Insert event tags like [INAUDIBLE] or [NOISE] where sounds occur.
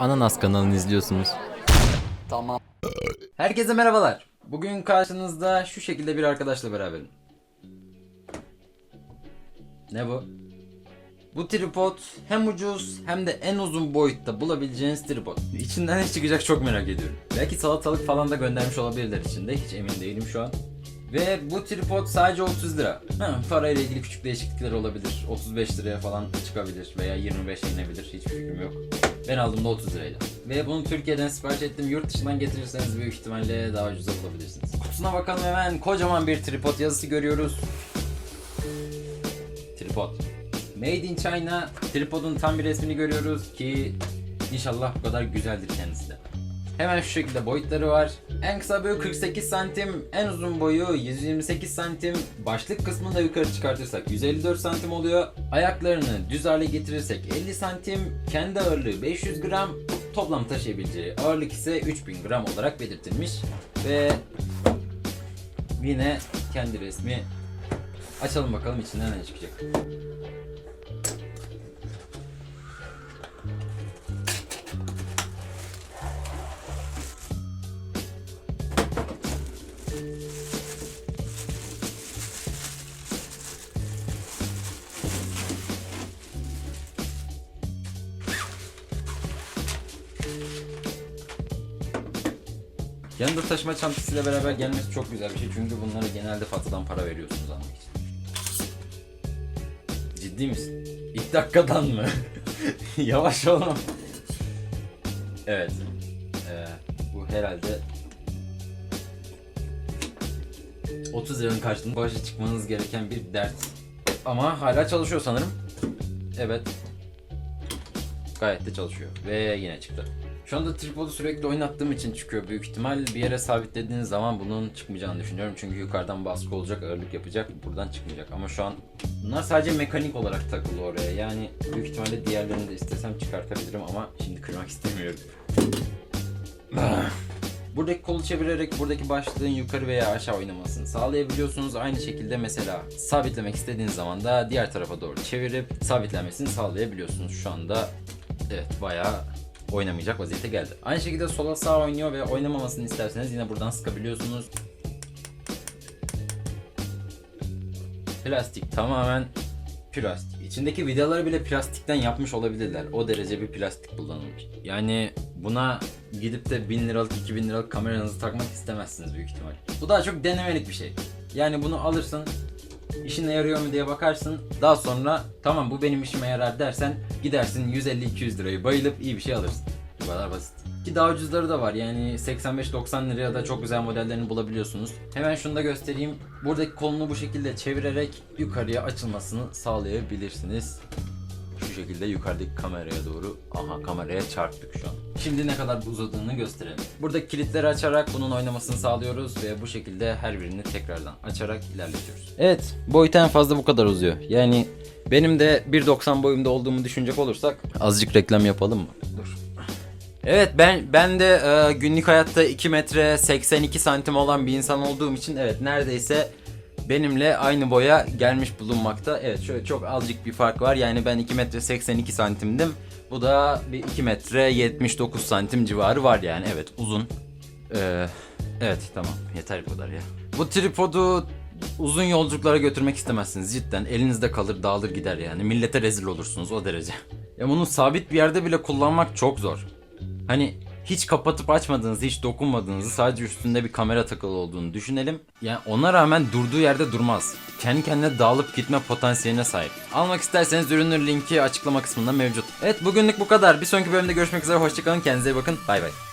Ananas kanalını izliyorsunuz. Tamam. Herkese merhabalar. Bugün karşınızda şu şekilde bir arkadaşla beraberim. Ne bu? Bu tripod hem ucuz hem de en uzun boyutta bulabileceğiniz tripod. İçinden ne çıkacak çok merak ediyorum. Belki salatalık falan da göndermiş olabilirler içinde. Hiç emin değilim şu an. Ve bu tripod sadece 30 lira. Ha, parayla ilgili küçük değişiklikler olabilir. 35 liraya falan çıkabilir veya 25 inebilir. Hiçbir fikrim yok. Ben aldığımda 30 liraydı. Ve bunu Türkiye'den sipariş ettim. Yurt dışından getirirseniz büyük ihtimalle daha ucuza bulabilirsiniz. Kutusuna bakalım hemen. Kocaman bir tripod yazısı görüyoruz. Tripod. Made in China. Tripodun tam bir resmini görüyoruz ki inşallah bu kadar güzeldir kendisi de. Hemen şu şekilde boyutları var. En kısa boyu 48 santim, en uzun boyu 128 santim. Başlık kısmını da yukarı çıkartırsak 154 santim oluyor. Ayaklarını düz hale getirirsek 50 santim. Kendi ağırlığı 500 gram. Toplam taşıyabileceği ağırlık ise 3000 gram olarak belirtilmiş. Ve yine kendi resmi açalım bakalım içinden ne çıkacak. Yanında taşıma çantasıyla beraber gelmesi çok güzel bir şey çünkü bunlara genelde fazladan para veriyorsunuz almak için. Ciddi misin? İlk dakikadan mı? [LAUGHS] Yavaş olma. Evet. Ee, bu herhalde 30 liranın karşılığında başa çıkmanız gereken bir dert. Ama hala çalışıyor sanırım. Evet. Gayet de çalışıyor. Ve yine çıktı. Şu anda tripodu sürekli oynattığım için çıkıyor büyük ihtimal. Bir yere sabitlediğiniz zaman bunun çıkmayacağını düşünüyorum. Çünkü yukarıdan baskı olacak, ağırlık yapacak, buradan çıkmayacak. Ama şu an bunlar sadece mekanik olarak takılı oraya. Yani büyük ihtimalle diğerlerini de istesem çıkartabilirim ama şimdi kırmak istemiyorum. [SIGHS] Buradaki kolu çevirerek buradaki başlığın yukarı veya aşağı oynamasını sağlayabiliyorsunuz. Aynı şekilde mesela sabitlemek istediğiniz zaman da diğer tarafa doğru çevirip sabitlenmesini sağlayabiliyorsunuz. Şu anda evet bayağı oynamayacak vaziyete geldi. Aynı şekilde sola sağ oynuyor ve oynamamasını isterseniz yine buradan sıkabiliyorsunuz. Plastik tamamen plastik. İçindeki vidaları bile plastikten yapmış olabilirler. O derece bir plastik kullanılmış. Yani buna gidip de 1000 liralık 2000 liralık kameranızı takmak istemezsiniz büyük ihtimal. Bu daha çok denemelik bir şey. Yani bunu alırsın işine yarıyor mu diye bakarsın. Daha sonra tamam bu benim işime yarar dersen gidersin 150-200 lirayı bayılıp iyi bir şey alırsın. Bu kadar basit. Ki daha ucuzları da var yani 85-90 liraya da çok güzel modellerini bulabiliyorsunuz. Hemen şunu da göstereyim. Buradaki kolunu bu şekilde çevirerek yukarıya açılmasını sağlayabilirsiniz. Şu şekilde yukarıdaki kameraya doğru. Aha kameraya çarptık şu an. Şimdi ne kadar uzadığını gösterelim. Buradaki kilitleri açarak bunun oynamasını sağlıyoruz ve bu şekilde her birini tekrardan açarak ilerletiyoruz. Evet boyut en fazla bu kadar uzuyor. Yani benim de 1.90 boyumda olduğumu düşünecek olursak azıcık reklam yapalım mı? Dur. Evet ben ben de e, günlük hayatta 2 metre 82 santim olan bir insan olduğum için evet neredeyse benimle aynı boya gelmiş bulunmakta. Evet şöyle çok azıcık bir fark var. Yani ben 2 metre 82 santimdim. Bu da bir 2 metre 79 santim civarı var yani. Evet uzun. Ee, evet tamam yeter bu kadar ya. Bu tripodu uzun yolculuklara götürmek istemezsiniz cidden. Elinizde kalır dağılır gider yani. Millete rezil olursunuz o derece. Ya bunu sabit bir yerde bile kullanmak çok zor. Hani hiç kapatıp açmadığınızı, hiç dokunmadığınızı, sadece üstünde bir kamera takılı olduğunu düşünelim. Yani ona rağmen durduğu yerde durmaz. Kendi kendine dağılıp gitme potansiyeline sahip. Almak isterseniz ürünün linki açıklama kısmında mevcut. Evet bugünlük bu kadar. Bir sonraki bölümde görüşmek üzere. Hoşçakalın. Kendinize iyi bakın. Bay bay.